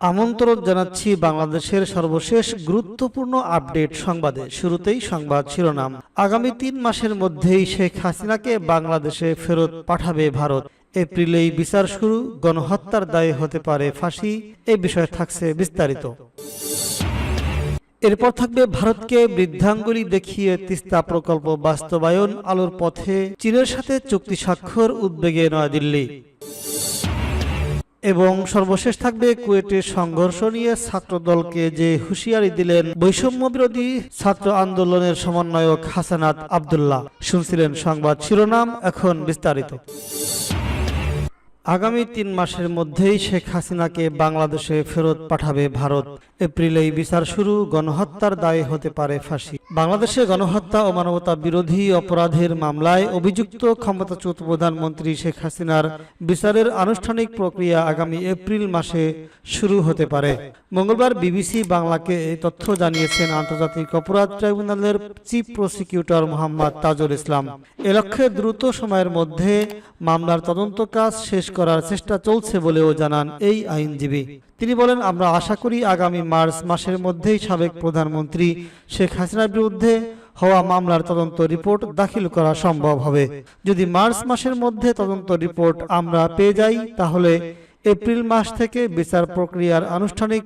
আমন্ত্রণ জানাচ্ছি বাংলাদেশের সর্বশেষ গুরুত্বপূর্ণ আপডেট সংবাদে। শুরুতেই সংবাদ শিরোনাম। আগামী তিন মাসের মধ্যেই শেখ হাসিনাকে বাংলাদেশে ফেরত পাঠাবে ভারত। এপ্রিলেই বিচার শুরু, গণহত্যার দায়ে হতে পারে ফাঁসি, এ বিষয়ে থাকছে বিস্তারিত। এরপর থাকবে ভারতকে বৃদ্ধাঙ্গুলি দেখিয়ে তিস্তা প্রকল্প বাস্তবায়ন আলোর পথে চীনের সাথে চুক্তি স্বাক্ষর উদ্বেগে নয়াদিল্লি। এবং সর্বশেষ থাকবে কুয়েটের সংঘর্ষ নিয়ে ছাত্র দলকে যে হুঁশিয়ারি দিলেন বৈষম্য বিরোধী ছাত্র আন্দোলনের সমন্বয়ক হাসানাত আবদুল্লাহ। শুনছিলেন সংবাদ শিরোনাম, এখন বিস্তারিত। আগামী তিন মাসের মধ্যেই শেখ হাসিনাকে বাংলাদেশে ফেরত পাঠাবে ভারত। এপ্রিলেই বিচার শুরু, গণহত্যার দায়ে হতে পারে ফাঁসি। বাংলাদেশে গণহত্যা ও মানবতা বিরোধী অপরাধের মামলায় অভিযুক্ত ক্ষমতাচ্যুত প্রধানমন্ত্রী শেখ হাসিনার বিচারের আনুষ্ঠানিক প্রক্রিয়া আগামী এপ্রিল মাসে শুরু হতে পারে। মঙ্গলবার বিবিসি বাংলাকে এই তথ্য জানিয়েছেন আন্তর্জাতিক অপরাধ ট্রাইব্যুনালের চিফ প্রসিকিউটর মোহাম্মদ তাজুল ইসলাম। এ লক্ষ্যে দ্রুত সময়ের মধ্যে মামলার তদন্ত কাজ শেষ করার চেষ্টা চলছে বলেও জানান এই আইনজীবী। তিনি বলেন, আমরা আশা করি আগামী মার্চ মাসের মধ্যেই সাবেক প্রধানমন্ত্রী শেখ হাসিনার বিরুদ্ধে হওয়া মামলার তদন্ত রিপোর্ট দাখিল করা সম্ভব হবে। যদি মার্চ মাসের মধ্যে তদন্ত রিপোর্ট আমরা পেয়ে যাই, তাহলে এপ্রিল মাস থেকে বিচার প্রক্রিয়ার আনুষ্ঠানিক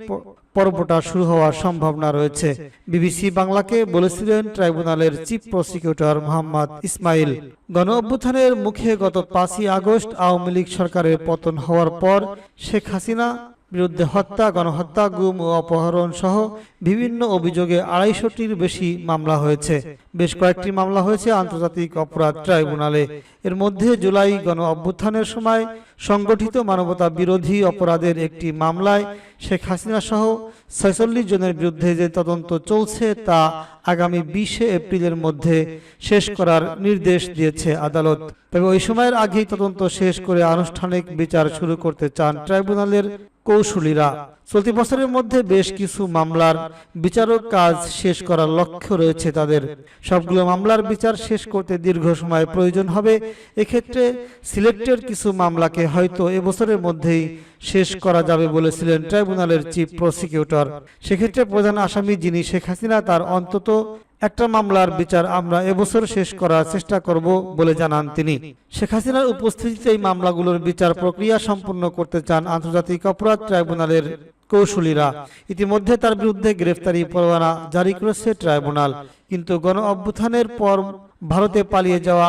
পর্বটা শুরু হওয়ার সম্ভাবনা রয়েছে। বিবিসি বাংলাকে বলেছিলেন ট্রাইব্যুনালের চিফ প্রসিকিউটর মোহাম্মদ ইসমাইল। গণ অভ্যুত্থানের মুখে গত পাঁচই আগস্ট আওয়ামী লীগ সরকারের পতন হওয়ার পর শেখ হাসিনা বিরুদ্ধে হত্যা, গণহত্যা, গুম ও অপহরণ সহ বিভিন্ন অভিযোগে আড়াইশোটির বেশি মামলা হয়েছে। বেশ কয়েকটি মামলা হয়েছে আন্তর্জাতিক অপরাধ ট্রাইব্যুনালে। এর মধ্যে জুলাই গণ অভ্যুত্থানের সময় সংগঠিত মানবতা বিরোধী অপরাধের একটি মামলায় শেখ হাসিনা সহ ছয়চল্লিশ জনের বিরুদ্ধে যে তদন্ত চলছে তা আগামী বিশে এপ্রিলের মধ্যে শেষ করার নির্দেশ দিয়েছে আদালত। তবে ওই সময়ের আগেই তদন্ত শেষ করে আনুষ্ঠানিক বিচার শুরু করতে চান ট্রাইব্যুনালের কৌশলীরা চলতি বছরের মধ্যে বেশ কিছু মামলার বিচারক কাজ শেষ করার লক্ষ্য রয়েছে তাদের। সবগুলো মামলার বিচার শেষ করতে দীর্ঘ সময় প্রয়োজন হবে। এক্ষেত্রে সিলেক্টেড কিছু মামলাকে হয়তো এবছরের মধ্যেই শেষ করা যাবে বলেছিলেন ট্রাইব্যুনালের চিফ প্রসিকিউটর। সেক্ষেত্রে প্রধান আসামি যিনি শেখ হাসিনা, তার অন্তত একটা মামলার বিচার আমরা এবছর শেষ করার চেষ্টা করব বলে জানান তিনি। শেখ হাসিনার উপস্থিতিতে এই মামলাগুলোর বিচার প্রক্রিয়া সম্পন্ন করতে চান আন্তর্জাতিক অপরাধ ট্রাইব্যুনালের কৌশলীরা। ইতিমধ্যে তার বিরুদ্ধে গ্রেফতারি পরোয়ানা জারি করেছে ট্রাইব্যুনাল। কিন্তু গণ অভ্যুত্থানের পর ভারতে পালিয়ে যাওয়া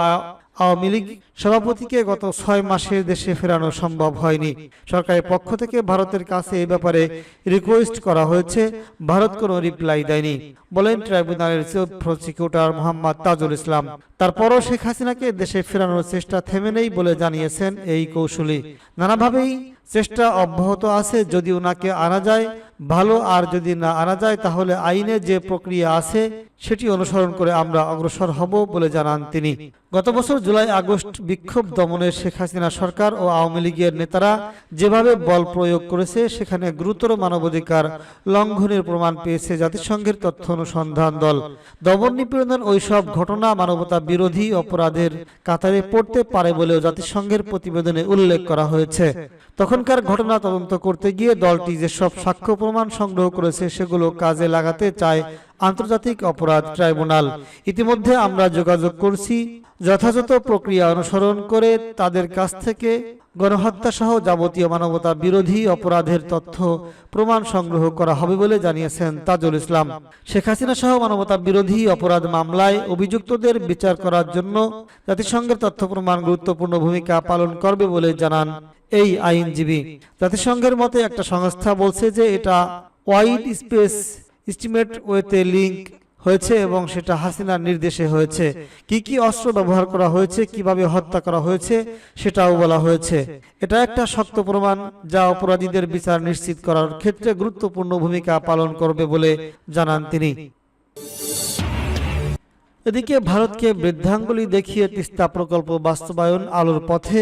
আওয়ামী লীগ সভাপতিকে গত ছয় মাসের দেশে ফেরানো সম্ভব হয়নি। সরকারের পক্ষ থেকে ভারতের কাছে এই ব্যাপারে রিকোয়েস্ট করা হয়েছে। ভারত কোনো রিপ্লাই দেয়নি, বলেন ট্রাইব্যুনালের চিফ প্রসিকিউটর মোহাম্মদ তাজুল ইসলাম। তারপরও শেখ হাসিনাকে দেশে ফেরানোর চেষ্টা থেমে নেই বলে জানিয়েছেন এই কৌশলী। নানাভাবেই চেষ্টা অব্যাহত আছে যদি ওনাকে আনা যায়, ভালো, আর যদি না আনা যায়, তাহলে আইনে যে প্রক্রিয়া আছে, সেটি অনুসরণ করে আমরা অগ্রসর হব বলে জানান তিনি। গত বছর জুলাই, আগস্ট বিক্ষোভ দমনের শেখ হাসিনা সরকার ও আওয়ামী লীগের নেতারা যেভাবে বল প্রয়োগ করেছে, সেখানে গুরুতর মানবাধিকার লঙ্ঘনের প্রমাণ পেয়েছে জাতিসংঘের তথ্য অনুসন্ধান দল। দমন নিপীড়নের ওইসব ঘটনা মানবতা বিরোধী অপরাধের কাতারে পড়তে পারে বলেও জাতিসংঘের প্রতিবেদনে উল্লেখ করা হয়েছে। তখনকার ঘটনা তদন্ত করতে গিয়ে দলটি যেসব সাক্ষ্য প্রমাণ সংগ্রহ করেছে সেগুলো কাজে লাগাতে চায় আন্তর্জাতিক অপরাধ ট্রাইব্যুনাল। ইতিমধ্যে আমরা যোগাযোগ করছি। যথাযথ প্রক্রিয়া অনুসরণ করে তাদের কাছ থেকে গণহত্যা সহ যাবতীয় মানবতা বিরোধী অপরাধের তথ্য প্রমাণ সংগ্রহ করা হবে বলে জানিয়েছেন তাজুল ইসলাম। শেখ হাসিনা সহ মানবতা বিরোধী অপরাধ মামলায় অভিযুক্তদের বিচার করার জন্য জাতিসংঘের তথ্য প্রমাণ গুরুত্বপূর্ণ ভূমিকা পালন করবে বলে জানান এই আইনজীবী। জাতিসংঘের মতে একটা সংস্থা বলছে যে এটা ওয়াইড স্পেস এস্টিমেট ওয়েতে লিঙ্ক হয়েছে এবং সেটা হাসিনার নির্দেশে হয়েছে। কি কি অস্ত্র ব্যবহার করা হয়েছে, কীভাবে হত্যা করা হয়েছে, সেটাও বলা হয়েছে। এটা একটা শক্ত প্রমাণ যা অপরাধীদের বিচার নিশ্চিত করার ক্ষেত্রে গুরুত্বপূর্ণ ভূমিকা পালন করবে বলে জানান তিনি। এদিকে ভারতকে বৃদ্ধাঙ্গুলি দেখিয়ে তিস্তা প্রকল্প বাস্তবায়ন আলোর পথে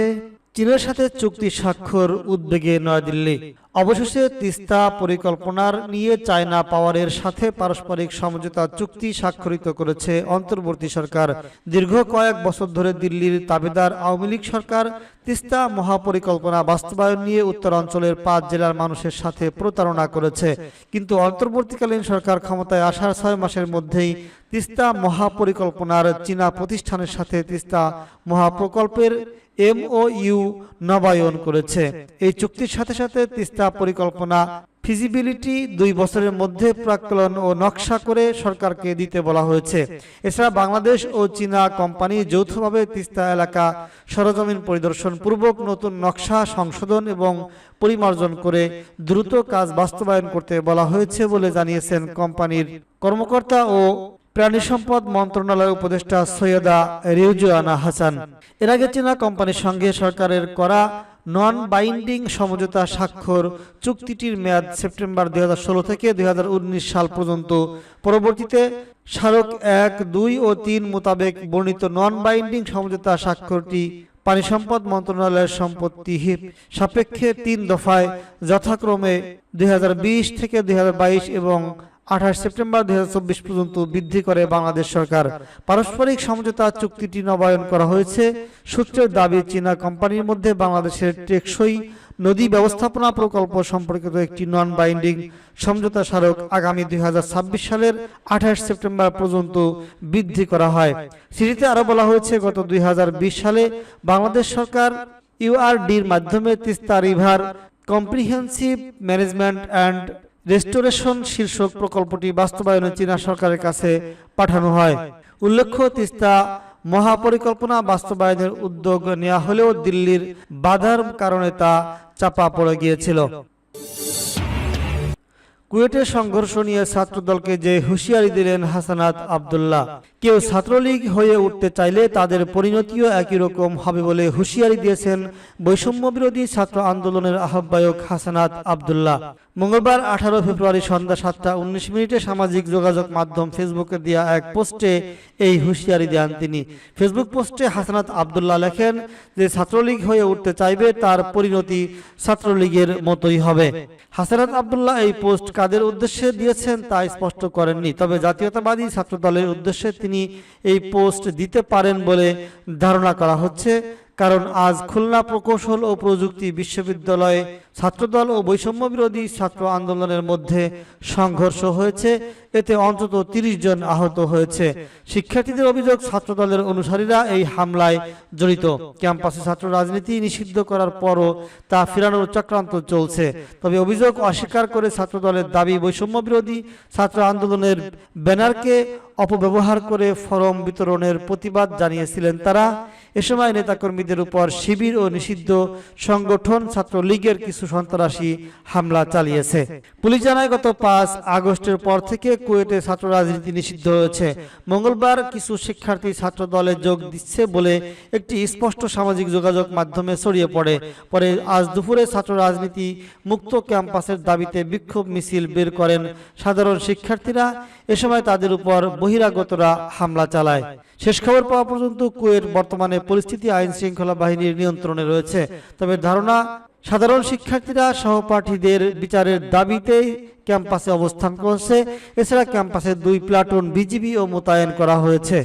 চীনের সাথে চুক্তি স্বাক্ষর উদ্বেগে নয়াদিল্লি। অবশেষে তিস্তা পরিকল্পনার নিয়ে চায়না পাওয়ারের সাথে পারস্পরিক সমঝোতা চুক্তি স্বাক্ষরিত করেছে অন্তর্বর্তী সরকার। দীর্ঘ কয়েক বছর ধরে দিল্লির তাবেদার আওয়ামী লীগ সরকার তিস্তা মহাপরিকল্পনা বাস্তবায়ন নিয়ে উত্তরাঞ্চলের পাঁচ জেলার মানুষের সাথে প্রতারণা করেছে। কিন্তু অন্তর্বর্তীকালীন সরকার ক্ষমতায় আসার ছয় মাসের মধ্যেই তিস্তা মহাপরিকল্পনার চীনা প্রতিষ্ঠানের সাথে তিস্তা মহাপ্রকল্পের এমওইউ নবায়ন করেছে। এই চুক্তির সাথে সাথে তিস্তা পরিকল্পনা ফিজিবিলিটি দুই বছরের মধ্যে প্রাক্কলন ও নকশা করে সরকারকে দিতে বলা হয়েছে। এছাড়া বাংলাদেশ ও চীনা কোম্পানি যৌথভাবে তিস্তা এলাকা সরজমিন পরিদর্শন পূর্বক নতুন নকশা, সংশোধন এবং পরিমার্জন করে দ্রুত কাজ বাস্তবায়ন করতে বলা হয়েছে বলে জানিয়েছেন কোম্পানির কর্মকর্তা ও প্রাণী সম্পদ মন্ত্রণালয়ের উপদেষ্টা সৈয়দা রিউজুয়ানা হাসান। এর আগে চীনা কোম্পানির সঙ্গে সরকারের করা নন বাইন্ডিং সমঝোতা স্বাক্ষর চুক্তিটির মেয়াদ সেপ্টেম্বর দুই থেকে দুই সাল পর্যন্ত। পরবর্তীতে স্মারক এক, দুই ও তিন মোতাবেক বর্ণিত নন বাইন্ডিং সমঝোতা স্বাক্ষরটি পানি সম্পদ মন্ত্রণালয়ের সম্পত্তি সাপেক্ষে তিন দফায় যথাক্রমে দুই হাজার বিশ থেকে দুই হাজার বাইশ এবং আঠাশ সেপ্টেম্বর দুই পর্যন্ত বৃদ্ধি করে বাংলাদেশ সরকার। পারস্পরিক সমঝোতা চুক্তিটি নবায়ন করা হয়েছে। সূত্রের দাবি, চীনা কোম্পানির মধ্যে বাংলাদেশের টেকসই নদী ব্যবস্থাপনা প্রকল্প সম্পর্কিত একটি নন বাইন্ডিং সমঝোতা স্মারক আগামী দুই হাজার ছাব্বিশ সালের আঠাশ সেপ্টেম্বর পর্যন্ত বৃদ্ধি করা হয়। সিটিতে আরও বলা হয়েছে, গত দুই হাজার বিশ সালে বাংলাদেশ সরকার ইউআরডির মাধ্যমে Teesta river comprehensive management and restoration শীর্ষক প্রকল্পটি বাস্তবায়নে চীনা সরকারের কাছে পাঠানো হয়। উল্লেখ্য, তিস্তা মহাপরিকল্পনা বাস্তবায়নের উদ্যোগ নেওয়া হলেও দিল্লির বাধার কারণে তা চাপা পড়ে গিয়েছিল। কুয়েটের সংঘর্ষ নিয়ে ছাত্রদলকে যে হুঁশিয়ারি দিলেন হাসানাত আবদুল্লাহ কেউ ছাত্রলীগ হয়ে উঠতে চাইলে তাদের পরিণতিও একই রকম হবে বলে হুঁশিয়ারি দিয়েছেন বৈষম্য বিরোধী ছাত্র আন্দোলনের আহ্বায়ক হাসানাত আবদুল্লাহ। মঙ্গলবার আঠারো ফেব্রুয়ারি সন্ধ্যা সাতটা উনিশ মিনিটে সামাজিক যোগাযোগ মাধ্যম ফেসবুকে দেওয়া এক পোস্টে এই হুঁশিয়ারি দেন তিনি। ফেসবুক পোস্টে হাসানাত আবদুল্লাহ লেখেন যে ছাত্রলীগ হয়ে উঠতে চাইবে তার পরিণতি ছাত্রলীগের মতোই হবে। হাসানাত আবদুল্লাহ এই পোস্ট কাদের উদ্দেশ্যে দিয়েছেন তা স্পষ্ট করেননি, তবে জাতীয়তাবাদী ছাত্র দলের উদ্দেশ্যে তিনি এই পোস্ট দিতে পারেন বলে ধারণা করা হচ্ছে, কারণ আজ খুলনা প্রকৌশল ও প্রযুক্তি বিশ্ববিদ্যালয়ে ছাত্রদল ও বৈষম্য বিরোধী ছাত্র আন্দোলনের মধ্যে সংঘর্ষ হয়েছে। এতে অন্তত তিরিশ জন আহত হয়েছে। শিক্ষার্থীদের অভিযোগ, ছাত্রদলের অনুসারীরা এই হামলায় জড়িত। ক্যাম্পাসে ছাত্র রাজনীতি নিষিদ্ধ করার পরও তা ফেরানোর চক্রান্ত চলছে। তবে অভিযোগ অস্বীকার করে ছাত্রদলের দাবি বৈষম্য বিরোধী ছাত্র আন্দোলনের ব্যানারকে অপব্যবহার করে ফরম বিতরণের প্রতিবাদ জানিয়েছিলেন তারা। এ সময় নেতাকর্মীদের উপর শিবির ও নিষিদ্ধ সংগঠন ছাত্রলীগের কিছু সন্ত্রাসী হামলা চালিয়েছে। পুলিশ জানায়, গত পাঁচ আগস্টের পর থেকে কুয়েটে ছাত্র রাজনীতি নিষিদ্ধ হয়েছে। মঙ্গলবার কিছু শিক্ষার্থী ছাত্র দলে যোগ দিচ্ছে বলে একটি স্পষ্ট সামাজিক যোগাযোগ মাধ্যমে ছড়িয়ে পড়ে। পরে আজ দুপুরে ছাত্র রাজনীতি মুক্ত ক্যাম্পাসের দাবিতে বিক্ষোভ মিছিল বের করেন সাধারণ শিক্ষার্থীরা। এ সময় তাদের উপর বহিরাগতরা হামলা চালায়। শেষ খবর পাওয়া পর্যন্ত কুয়েট বর্তমানে পরিস্থিতি আইন শৃঙ্খলা বাহিনীর নিয়ন্ত্রণে রয়েছে। তবে ধারণা সাধারণ শিক্ষার্থীরা সহপাঠীদের বিচারের দাবিতে ক্যাম্পাসে অবস্থান করছে। এছাড়া ক্যাম্পাসে দুই প্লাটুন বিজিবিও মোতায়েন করা হয়েছে।